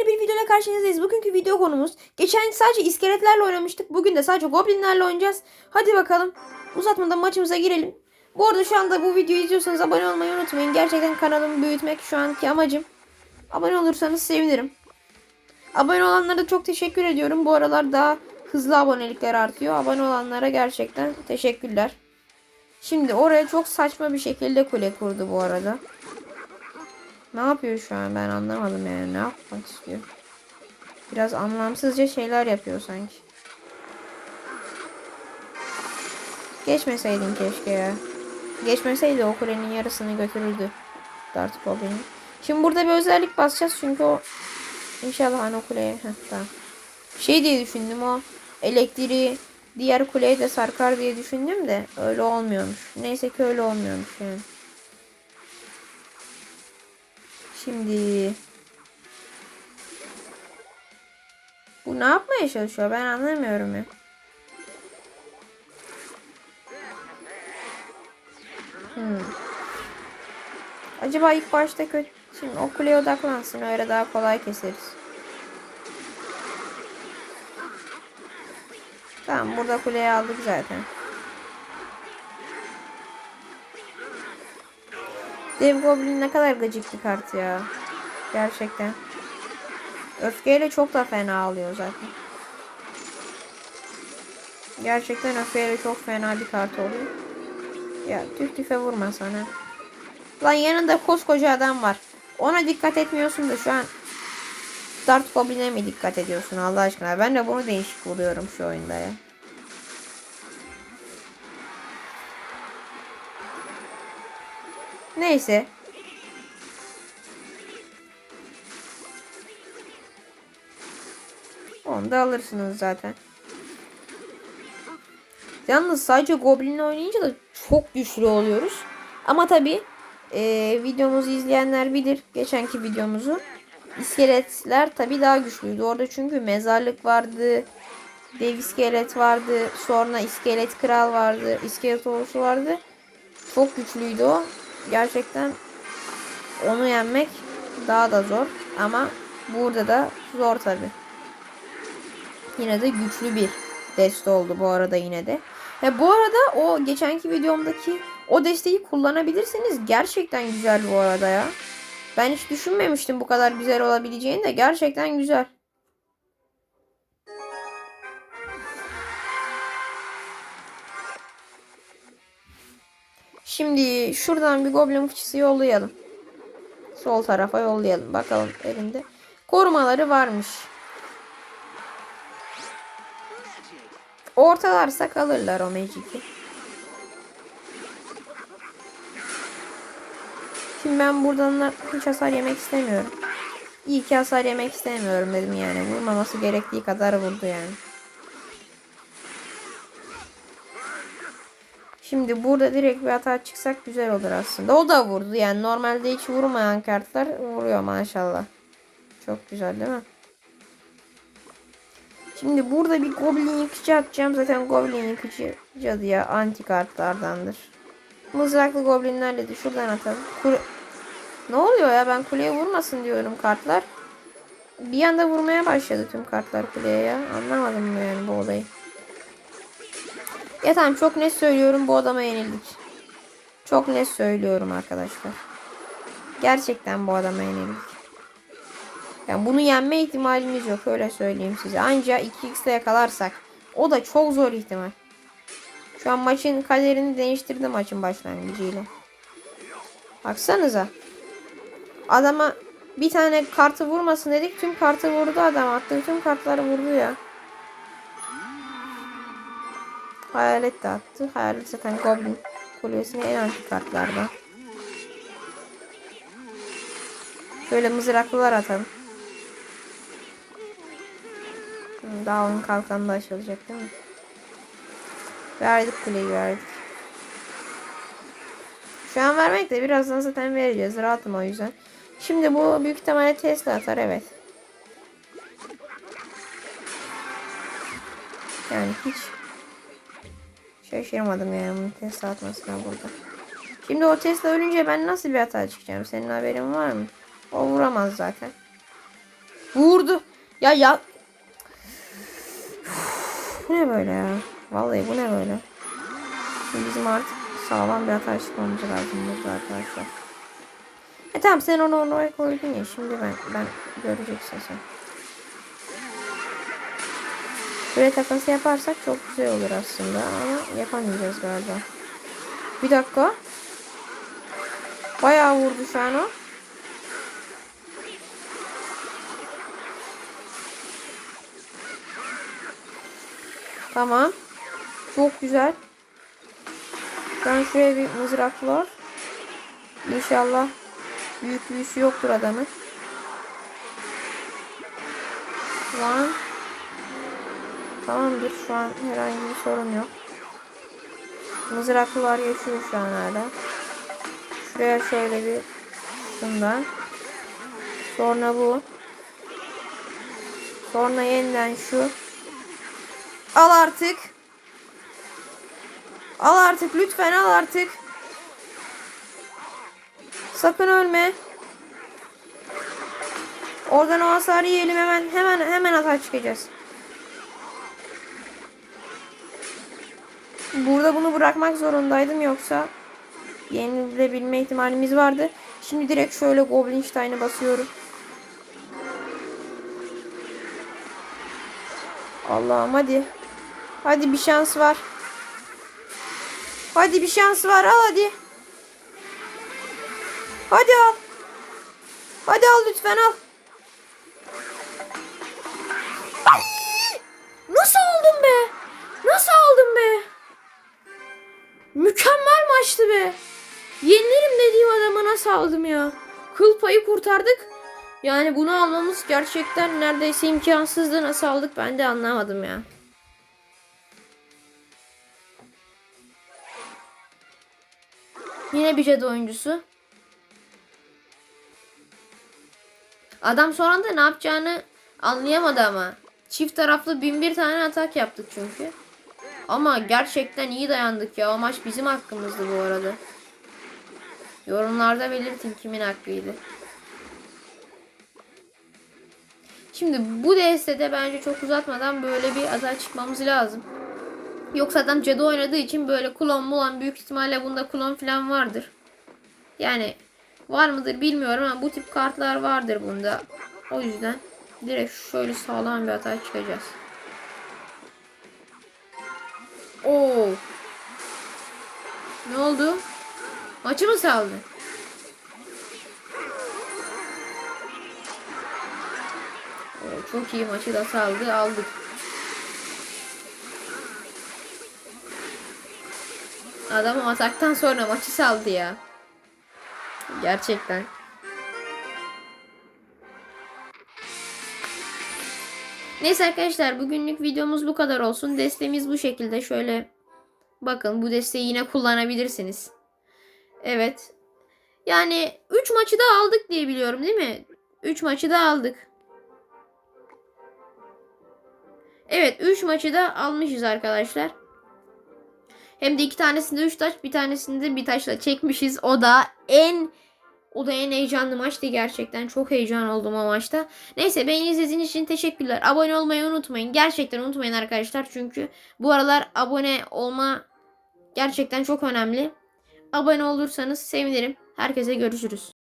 Yeni bir videoyla karşınızdayız. Bugünkü video konumuz geçen sadece iskeletlerle oynamıştık. Bugün de sadece goblinlerle oynayacağız. Hadi bakalım uzatmadan maçımıza girelim. Bu arada şu anda bu videoyu izliyorsanız abone olmayı unutmayın. Gerçekten kanalımı büyütmek şu anki amacım. Abone olursanız sevinirim. Abone olanlara da çok teşekkür ediyorum. Bu aralar daha hızlı abonelikler artıyor. Abone olanlara gerçekten teşekkürler. Şimdi oraya çok saçma bir şekilde kule kurdu bu arada. Ne yapıyor şu an ben anlamadım yani ne yapmak istiyor. Biraz anlamsızca şeyler yapıyor sanki. Geçmeseydin keşke ya. Geçmeseydi o kulenin yarısını götürürdü. Dart Goblin'i. Şimdi burada bir özellik basacağız çünkü o inşallah hani o kuleye heh, tamam. Şey diye düşündüm o elektriği diğer kuleye de sarkar diye düşündüm de öyle olmuyormuş. Neyse ki öyle olmuyormuş yani. Şimdi bu ne yapmaya çalışıyor ben anlamıyorum ya. Hmm. Acaba ilk başta kötü şimdi o kuleye odaklansın öyle daha kolay keseriz. Tamam burada kuleyi aldık zaten. Dev Goblin ne kadar gıcık bir kart ya. Gerçekten. Öfkeyle çok da fena alıyor zaten. Gerçekten öfkeyle çok fena bir kart oluyor. Ya tüf tüfe vurma sana. Lan yanında koskoca adam var. Ona dikkat etmiyorsun da şu an Dart Goblin'e mi dikkat ediyorsun Allah aşkına? Ben de bunu değişik buluyorum şu oyunda ya. Neyse. Onu da alırsınız zaten. Yalnız sadece Goblin'le oynayınca da çok güçlü oluyoruz. Ama tabi e, videomuzu izleyenler bilir. Geçenki videomuzu. İskeletler tabi daha güçlüydü. Orada çünkü mezarlık vardı. Dev iskelet vardı. Sonra iskelet kral vardı. İskelet ordusu vardı. Çok güçlüydü o. Gerçekten onu yenmek daha da zor. Ama burada da zor tabi. Yine de güçlü bir deste oldu bu arada yine de. Ve bu arada o geçenki videomdaki o desteği kullanabilirsiniz. Gerçekten güzel bu arada ya. Ben hiç düşünmemiştim bu kadar güzel olabileceğini de gerçekten güzel. Şimdi şuradan bir goblin fıçısı yollayalım. Sol tarafa yollayalım. Bakalım elinde. Korumaları varmış. Ortalarsa kalırlar o Magic'i. Şimdi ben buradan hiç hasar yemek istemiyorum. İyi ki hasar yemek istemiyorum dedim yani. Vurmaması gerektiği kadar vurdu yani. Şimdi burada direkt bir hata çıksak güzel olur aslında. O da vurdu. Yani normalde hiç vurmayan kartlar vuruyor maşallah. Çok güzel değil mi? Şimdi burada bir goblin yıkıcı atacağım. Zaten goblin yıkıcı cadıya anti kartlardandır. Mızraklı goblinlerle de şuradan atalım. Kule... Ne oluyor ya ben kuleye vurmasın diyorum kartlar. Bir anda vurmaya başladı tüm kartlar kuleye ya. Anlamadım yani bu olayı. Ya tamam çok net söylüyorum bu adama yenildik. Çok net söylüyorum arkadaşlar. Gerçekten bu adama yenildik. Yani bunu yenme ihtimalimiz yok öyle söyleyeyim size. Anca 2x'te yakalarsak. O da çok zor ihtimal. Şu an maçın kaderini değiştirdi maçın başlangıcıyla. Baksanıza. Adama bir tane kartı vurmasın dedik. Tüm kartı vurdu adam. Attı tüm kartları vurdu ya. Hayalet de attı. Hayalet zaten Goblin kulesine en anti kartlardan. Şöyle mızraklılar atalım. Daha onun kalkanı da açılacak değil mi? Verdik kuleyi verdik. Şu an vermek de birazdan zaten vereceğiz. Rahatım o yüzden. Şimdi bu büyük ihtimalle Tesla atar evet. Yani hiç şaşırmadım yani bunu Tesla atmasına burada. Şimdi o Tesla ölünce ben nasıl bir hata çıkacağım? Senin haberin var mı? O vuramaz zaten. Vurdu. Ya ya. Bu ne böyle ya? Vallahi bu ne böyle? Şimdi bizim artık sağlam bir hata çıkmamız lazım burada arkadaşlar. E tamam sen onu oraya koydun ya. Şimdi ben ben göreceksin sen. Böyle takası yaparsak çok güzel olur aslında ama yapamayacağız galiba. Bir dakika. Bayağı vurdu şu an o. Tamam. Çok güzel. Ben şuraya bir mızrak var. İnşallah büyük büyüsü yoktur adamın. Lan. Tamamdır şu an herhangi bir sorun yok. Mızraklılar yaşıyor şu an hala. Şuraya şöyle bir şundan. Sonra bu. Sonra yeniden şu. Al artık. Al artık lütfen al artık. Sakın ölme. Oradan o hasarı yiyelim hemen hemen hemen hata çıkacağız. Burada bunu bırakmak zorundaydım yoksa yenilebilme ihtimalimiz vardı. Şimdi direkt şöyle Goblinstein'e basıyorum. Allah'ım hadi. Hadi bir şans var. Hadi bir şans var al hadi. Hadi al. Hadi al lütfen al. Ay! Nasıl aldın be? Nasıl aldın be? Maçtı be. Yenilirim dediğim adamı nasıl aldım ya? Kıl payı kurtardık. Yani bunu almamız gerçekten neredeyse imkansızdı. Nasıl aldık ben de anlamadım ya. Yine bir cadı oyuncusu. Adam son anda ne yapacağını anlayamadı ama. Çift taraflı bin bir tane atak yaptık çünkü. Ama gerçekten iyi dayandık ya. O maç bizim hakkımızdı bu arada. Yorumlarda belirtin kimin hakkıydı. Şimdi bu destede bence çok uzatmadan böyle bir atak çıkmamız lazım. Yoksa adam cadı oynadığı için böyle klon mulan büyük ihtimalle bunda klon falan vardır. Yani var mıdır bilmiyorum ama bu tip kartlar vardır bunda. O yüzden direkt şöyle sağlam bir hata çıkacağız. Oo. Ne oldu? Maçı mı saldı? Oo, çok iyi maçı da saldı aldık. Adam ataktan sonra maçı saldı ya. Gerçekten. Neyse arkadaşlar bugünlük videomuz bu kadar olsun. Destemiz bu şekilde. Şöyle bakın bu desteği yine kullanabilirsiniz. Evet. Yani 3 maçı da aldık diye biliyorum değil mi? 3 maçı da aldık. Evet 3 maçı da almışız arkadaşlar. Hem de iki tanesinde 3 taş bir tanesinde bir taşla çekmişiz. O da en o da en heyecanlı maçtı gerçekten. Çok heyecan oldum o maçta. Neyse beni izlediğiniz için teşekkürler. Abone olmayı unutmayın. Gerçekten unutmayın arkadaşlar. Çünkü bu aralar abone olma gerçekten çok önemli. Abone olursanız sevinirim. Herkese görüşürüz.